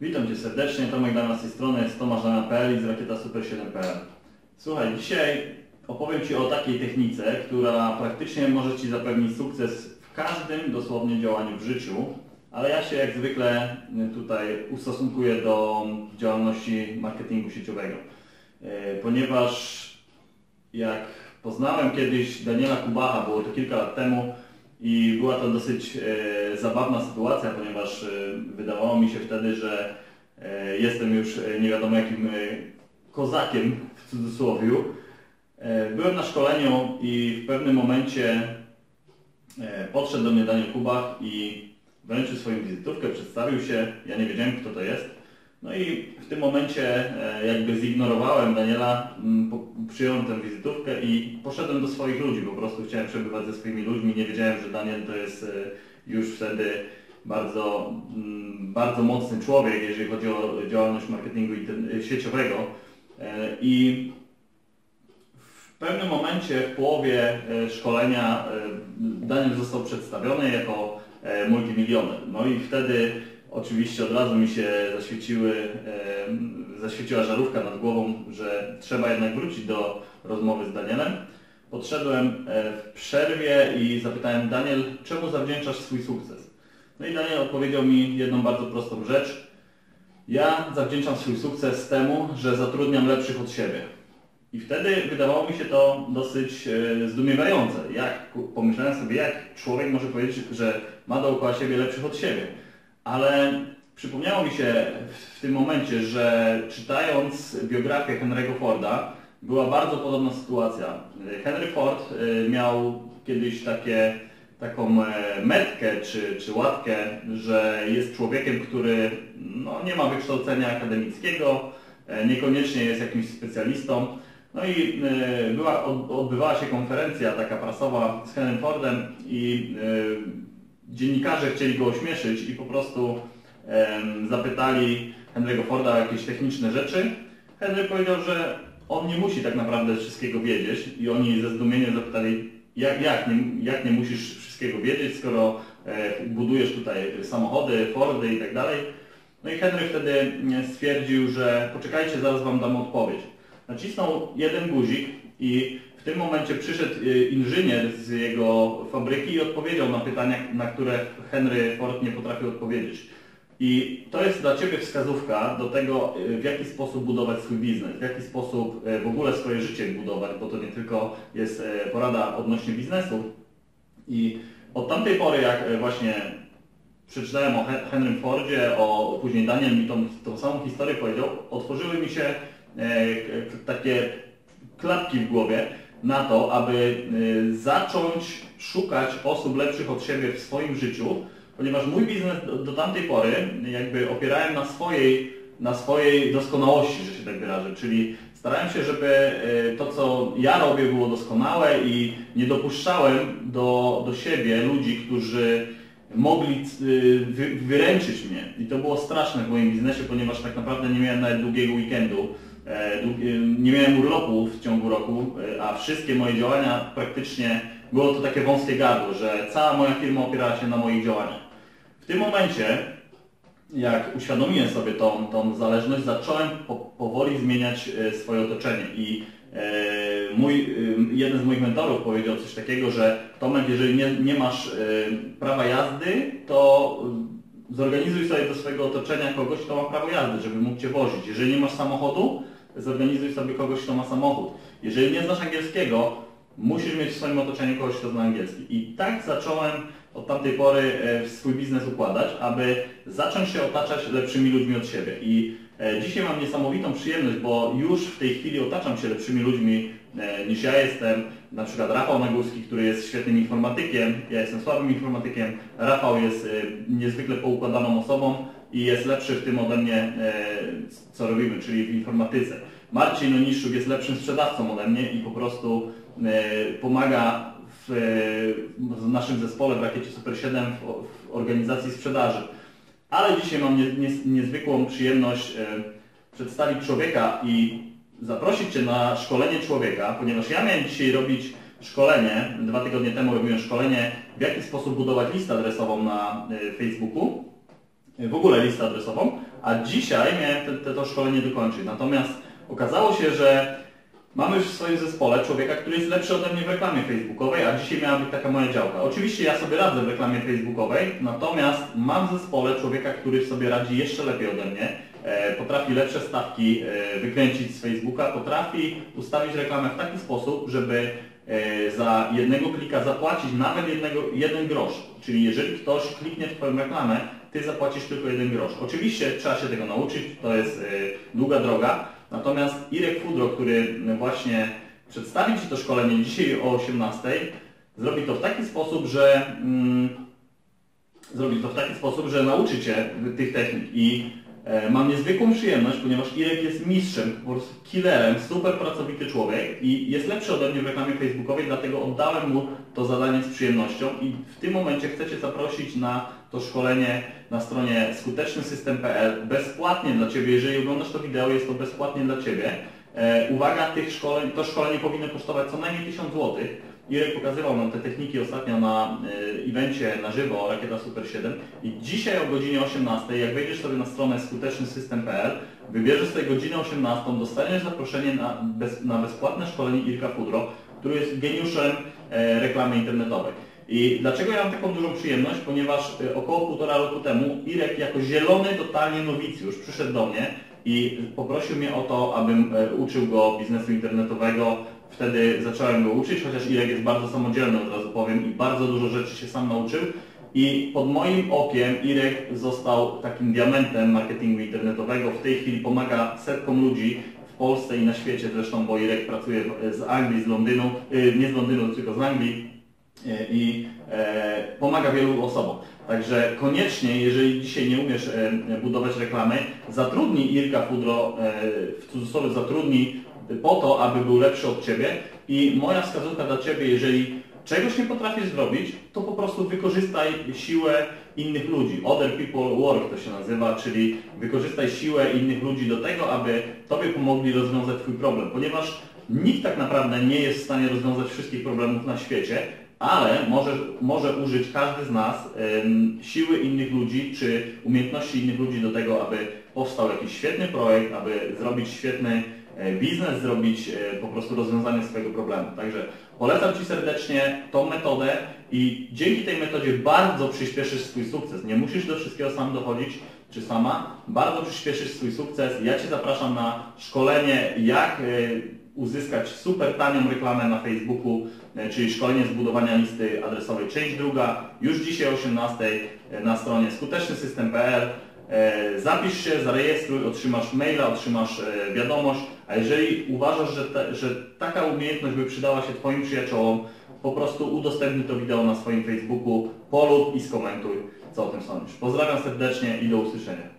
Witam Cię serdecznie, Tomek Dana z tej strony, jest Tomasz Dana.pl i z Rakieta Super7.pl. Słuchaj, dzisiaj opowiem Ci o takiej technice, która praktycznie może Ci zapewnić sukces w każdym dosłownie działaniu w życiu, ale ja się jak zwykle tutaj ustosunkuję do działalności marketingu sieciowego, e, ponieważ jak poznałem kiedyś Daniela Kubacha, było to kilka lat temu, i była to dosyć e, zabawna sytuacja, ponieważ e, wydawało mi się wtedy, że e, jestem już nie wiadomo jakim kozakiem w cudzysłowie. Byłem na szkoleniu i w pewnym momencie podszedł do mnie Daniel Kubach i wręczył swoją wizytówkę, przedstawił się, ja nie wiedziałem kto to jest. No i w tym momencie e, jakby zignorowałem Daniela, m, po- przyjąłem tę wizytówkę i poszedłem do swoich ludzi, po prostu chciałem przebywać ze swoimi ludźmi, nie wiedziałem, że Daniel to jest e, już wtedy bardzo, mm, bardzo mocny człowiek, jeżeli chodzi o działalność marketingu inter- sieciowego. E, i w pewnym momencie, w połowie e, szkolenia, e, Daniel został przedstawiony jako e, multimilioner. No i wtedy oczywiście od razu mi się zaświeciły, zaświeciła żarówka nad głową, że trzeba jednak wrócić do rozmowy z Danielem. Podszedłem e, w przerwie i zapytałem Daniel, czemu zawdzięczasz swój sukces? No i Daniel odpowiedział mi jedną bardzo prostą rzecz. Ja zawdzięczam swój sukces temu, że zatrudniam lepszych od siebie. I wtedy wydawało mi się to dosyć e, zdumiewające. Jak pomyślałem sobie, jak człowiek może powiedzieć, że ma dookoła siebie lepszych od siebie. Ale przypomniało mi się w, tym momencie, że czytając biografię Henry'ego Forda, była bardzo podobna sytuacja. Henry Ford e, miał kiedyś takie, taką e, metkę czy, czy łatkę, że jest człowiekiem, który no, nie ma wykształcenia akademickiego, e, niekoniecznie jest jakimś specjalistą. No i była, od- odbywała się konferencja taka prasowa z Henrym Fordem i dziennikarze chcieli go ośmieszyć i po prostu zapytali Henry'ego Forda o jakieś techniczne rzeczy. Henry powiedział, że on nie musi tak naprawdę wszystkiego wiedzieć i oni ze zdumieniem zapytali, jak, jak, nie, jak nie musisz wszystkiego wiedzieć, skoro e, budujesz tutaj samochody, Fordy i tak dalej. No i Henry wtedy mm, stwierdził, że poczekajcie, zaraz wam dam odpowiedź. Nacisnął jeden guzik i tym momencie przyszedł y, inżynier z jego fabryki i odpowiedział na pytania, na które Henry Ford nie potrafił odpowiedzieć. I to jest dla Ciebie wskazówka do tego, y, w jaki sposób budować swój biznes, w jaki sposób y, w ogóle swoje życie budować, bo to nie tylko jest porada odnośnie biznesu. I od tamtej pory, jak właśnie przeczytałem o Hen- Henrym Fordzie, o później Daniel mi tą, tą samą historię powiedział, otworzyły mi się takie klapki w głowie na to, aby e, zacząć szukać osób lepszych od siebie w swoim życiu, ponieważ mój biznes do, tamtej pory jakby opierałem na swojej, na swojej doskonałości, że się tak wyrażę, czyli starałem się, żeby e, to, co ja robię było doskonałe i nie dopuszczałem do, do siebie ludzi, którzy mogli y, wy, wyręczyć mnie. I to było straszne w moim biznesie, ponieważ tak naprawdę nie miałem nawet długiego weekendu, nie miałem urlopu w ciągu roku, e, a wszystkie moje działania praktycznie było to takie wąskie gardło, że cała moja firma opierała się na moich działaniach. W tym momencie, jak uświadomiłem sobie tą, tą zależność, zacząłem po, powoli zmieniać e, swoje otoczenie i e, mój, e, jeden z moich mentorów powiedział coś takiego, że Tomek, jeżeli nie, nie masz e, prawa jazdy, to e, zorganizuj sobie do swojego otoczenia kogoś, kto ma prawo jazdy, żeby mógł Cię wozić. Jeżeli nie masz samochodu, zorganizuj sobie kogoś, kto ma samochód. Jeżeli nie znasz angielskiego, musisz mieć w swoim otoczeniu kogoś, kto zna angielski. I tak zacząłem od tamtej pory e, swój biznes układać, aby zacząć się otaczać lepszymi ludźmi od siebie. I e, dzisiaj mam niesamowitą przyjemność, bo już w tej chwili otaczam się lepszymi ludźmi e, niż ja jestem. Na przykład Rafał Nagórski, który jest świetnym informatykiem, ja jestem słabym informatykiem. Rafał jest niezwykle poukładaną osobą i jest lepszy w tym ode mnie, co robimy, czyli w informatyce. Marcin Oniszczuk jest lepszym sprzedawcą ode mnie i po prostu e, pomaga w, w naszym zespole w Rakiecie Super 7 w, w organizacji sprzedaży. Ale dzisiaj mam nie, nie, niezwykłą przyjemność e, przedstawić człowieka i zaprosić Cię na szkolenie człowieka, ponieważ ja miałem dzisiaj robić szkolenie, dwa tygodnie temu robiłem szkolenie, w jaki sposób budować listę adresową na e, Facebooku, w ogóle listę adresową, a dzisiaj miałem te, te, to szkolenie dokończyć. Natomiast okazało się, że mamy już w swoim zespole człowieka, który jest lepszy ode mnie w reklamie facebookowej, a dzisiaj miała być taka moja działka. Oczywiście ja sobie radzę w reklamie facebookowej, natomiast mam w zespole człowieka, który sobie radzi jeszcze lepiej ode mnie, e, potrafi lepsze stawki e, wykręcić z Facebooka, potrafi ustawić reklamę w taki sposób, żeby e, za jednego klika zapłacić nawet jednego, jeden grosz. Czyli jeżeli ktoś kliknie w Twoją reklamę, Ty zapłacisz tylko jeden grosz. Oczywiście trzeba się tego nauczyć, to jest długa droga, Natomiast Irek Fudro, który właśnie przedstawi Ci to szkolenie dzisiaj o 18, zrobi to w taki sposób, że mm, zrobi to w taki sposób, że nauczy Cię tych technik. I mam niezwykłą przyjemność, ponieważ Irek jest mistrzem, killerem, super pracowity człowiek i jest lepszy ode mnie w reklamie facebookowej, dlatego oddałem mu to zadanie z przyjemnością i w tym momencie chcę Cię zaprosić na to szkolenie na stronie skutecznysystem.pl bezpłatnie dla Ciebie, jeżeli oglądasz to wideo, jest to bezpłatnie dla Ciebie. E, uwaga, tych szkoleń, to szkolenie powinno kosztować co najmniej 1000 zł. Irek pokazywał nam te techniki ostatnio na e, evencie na żywo Rakieta Super 7 i dzisiaj o godzinie 18, jak wejdziesz sobie na stronę skutecznysystem.pl, wybierzesz sobie godzinę 18, dostaniesz zaproszenie na, bez, na bezpłatne szkolenie Irka Fudro, który jest geniuszem e, reklamy internetowej. I dlaczego ja mam taką dużą przyjemność? Ponieważ y, około półtora roku temu Irek jako zielony totalnie nowicjusz przyszedł do mnie i poprosił mnie o to, abym e, uczył go biznesu internetowego. Wtedy zacząłem go uczyć, chociaż Irek jest bardzo samodzielny, od razu powiem, i bardzo dużo rzeczy się sam nauczył. I pod moim okiem Irek został takim diamentem marketingu internetowego. W tej chwili pomaga setkom ludzi w Polsce i na świecie zresztą, bo Irek pracuje z Anglii, z Londynu, y, nie z Londynu, tylko z Anglii E, i e, pomaga wielu osobom. Także koniecznie, jeżeli dzisiaj nie umiesz e, budować reklamy, zatrudnij Irka Fudro, w cudzysłowie zatrudnij po to, aby był lepszy od Ciebie i moja wskazówka dla Ciebie, jeżeli czegoś nie potrafisz zrobić, to po prostu wykorzystaj siłę innych ludzi. Other people work to się nazywa, czyli wykorzystaj siłę innych ludzi do tego, aby Tobie pomogli rozwiązać Twój problem, ponieważ nikt tak naprawdę nie jest w stanie rozwiązać wszystkich problemów na świecie, ale może, może użyć każdy z nas um, siły innych ludzi, czy umiejętności innych ludzi do tego, aby powstał jakiś świetny projekt, aby zrobić świetny biznes, zrobić e, po prostu rozwiązanie swojego problemu. Także polecam Ci serdecznie tą metodę i dzięki tej metodzie bardzo przyspieszysz swój sukces. Nie musisz do wszystkiego sam dochodzić, czy sama, bardzo przyspieszysz swój sukces. Ja Cię zapraszam na szkolenie, jak e, uzyskać super tanią reklamę na Facebooku, e, czyli szkolenie zbudowania listy adresowej. Część druga, już dzisiaj o 18 e, na stronie skutecznysystem.pl. E, zapisz się, zarejestruj, otrzymasz maila, otrzymasz wiadomość, a jeżeli uważasz, że, te, że taka umiejętność by przydała się Twoim przyjaciołom, po prostu udostępnij to wideo na swoim Facebooku, polub i skomentuj, co o tym sądzisz. Pozdrawiam serdecznie i do usłyszenia.